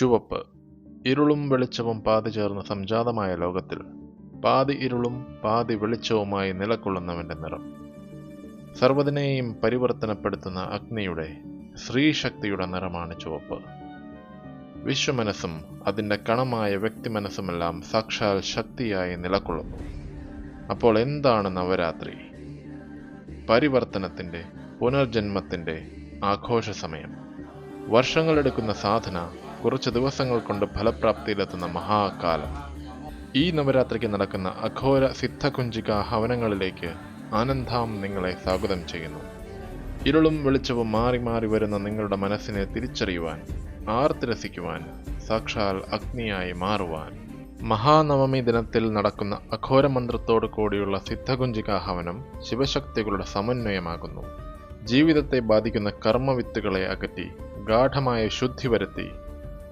ചുവപ്പ് ഇരുളും വെളിച്ചവും പാതി ചേർന്ന സംജാതമായ ലോകത്തിൽ പാതി ഇരുളും പാതി വെളിച്ചവുമായി നിലകൊള്ളുന്നവന്റെ നിറം. സർവതിനെയും പരിവർത്തനപ്പെടുത്തുന്ന അഗ്നിയുടെ ശ്രീശക്തിയുടെ നിറമാണ് ചുവപ്പ്. വിശ്വമനസ്സും അതിന്റെ കണമായ വ്യക്തി വ്യക്തിമനസ്സുമെല്ലാം സാക്ഷാൽ ശക്തിയായി നിലകൊള്ളുന്നു. അപ്പോൾ എന്താണ് നവരാത്രി? പരിവർത്തനത്തിന്റെ പുനർജന്മത്തിന്റെ ആഘോഷ സമയം വർഷങ്ങളെടുക്കുന്ന സാധന കുറച്ച് ദിവസങ്ങൾ കൊണ്ട് ഫലപ്രാപ്തിയിലെത്തുന്ന മഹാകാലം. ഈ നവരാത്രിക്ക് നടക്കുന്ന അഘോര സിദ്ധകുഞ്ചിക ഹവനങ്ങളിലേക്ക് ആനന്ദാം നിങ്ങളെ സ്വാഗതം ചെയ്യുന്നു. ഇരുളും വെളിച്ചവും മാറി മാറി വരുന്ന നിങ്ങളുടെ മനസ്സിനെ തിരിച്ചറിയുവാൻ ആർത്തിരസിക്കുവാൻ സാക്ഷാൽ അഗ്നിയായി മാറുവാൻ. മഹാനവമി ദിനത്തിൽ നടക്കുന്ന അഘോരമന്ത്രത്തോടു കൂടിയുള്ള സിദ്ധകുഞ്ചിക ഹവനം ശിവശക്തികളുടെ സമന്വയമാകുന്നു. ജീവിതത്തെ ബാധിക്കുന്ന കർമ്മവിത്തുകളെ അകറ്റി ഗാഠമായ ശുദ്ധി വരുത്തി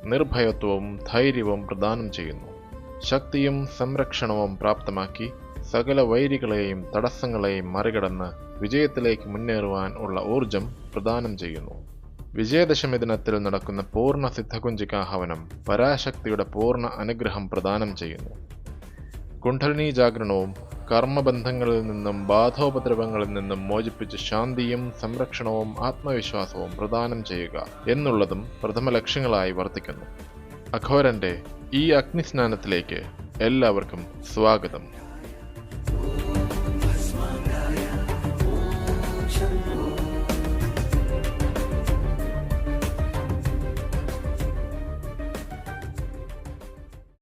നിർഭയത്വവും ധൈര്യവും പ്രദാനം ചെയ്യുന്നു. ശക്തിയും സംരക്ഷണവും പ്രാപ്തമാക്കി സകല വൈരികളെയും തടസ്സങ്ങളെയും മറികടന്ന് വിജയത്തിലേക്ക് മുന്നേറുവാൻ ഉള്ള ഊർജം പ്രദാനം ചെയ്യുന്നു. വിജയദശമി ദിനത്തിൽ നടക്കുന്ന പൂർണ സിദ്ധകുഞ്ചികാഹവനം പരാശക്തിയുടെ പൂർണ അനുഗ്രഹം പ്രദാനം ചെയ്യുന്നു. കുണ്ഡലിനി ജാഗരണവും കർമ്മബന്ധങ്ങളിൽ നിന്നും ബാധോപദ്രവങ്ങളിൽ നിന്നും മോചിപ്പിച്ച് ശാന്തിയും സംരക്ഷണവും ആത്മവിശ്വാസവും പ്രദാനം ചെയ്യുക എന്നുള്ളതും പ്രഥമ ലക്ഷ്യങ്ങളായി വർത്തിക്കുന്നു. അഘോരന്റെ ഈ അഗ്നിസ്നാനത്തിലേക്ക് എല്ലാവർക്കും സ്വാഗതം.